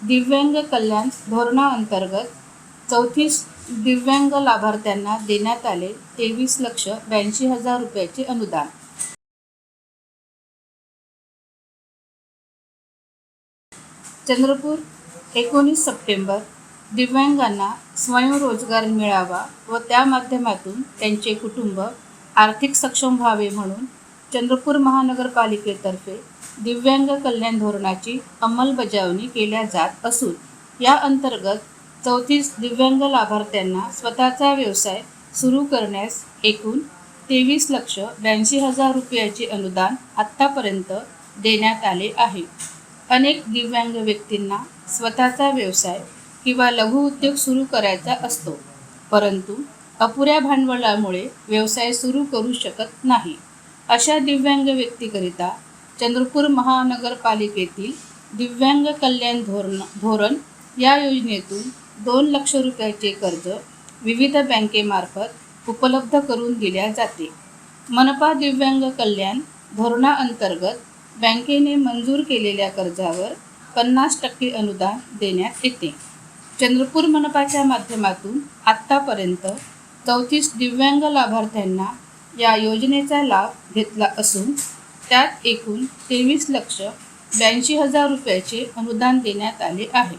दिव्यांग कल्याण धोरणाअंतर्गत चौतीस दिव्यांग लाभार्थ्यांना देण्यात आले तेवीस लक्ष ब्याऐंशी हजार रुपयाचे अनुदान. चंद्रपूर एकोणीस सप्टेंबर दिव्यांगांना स्वयंरोजगार मिळावा व त्या माध्यमातून त्यांचे कुटुंब आर्थिक सक्षम व्हावे म्हणून चंद्रपूर महानगरपालिकेतर्फे दिव्यांग कल्याण धोरणाची अंमलबजावणी केल्या जात असून या अंतर्गत चौतीस दिव्यांग लाभार्थ्यांना स्वतःचा व्यवसाय सुरू करण्यास एकूण तेवीस लक्ष ब्याऐंशी हजार रुपयाचे अनुदान आत्तापर्यंत देण्यात आले आहे. अनेक दिव्यांग व्यक्तींना स्वतःचा व्यवसाय किंवा लघुउद्योग सुरू करायचा असतो परंतु अपुऱ्या भांडवलामुळे व्यवसाय सुरू करू शकत नाही. अशा दिव्यांग व्यक्तीकरिता चंद्रपूर महानगरपालिकेतील दिव्यांग कल्याण धोरण धोरण या योजनेतून दोन लक्ष रुपयाचे कर्ज विविध बँकेमार्फत उपलब्ध करून दिल्या जाते. मनपा दिव्यांग कल्याण धोरणाअंतर्गत बँकेने मंजूर केलेल्या कर्जावर पन्नास टक्के अनुदान देण्यात येते. चंद्रपूर मनपाच्या माध्यमातून आत्तापर्यंत चौतीस दिव्यांग लाभार्थ्यांना या योजनेचा लाभ घेतला असून त्यात एकूण तेवीस लक्ष ब्याऐंशी हजार रुपयाचे अनुदान देण्यात आले आहे.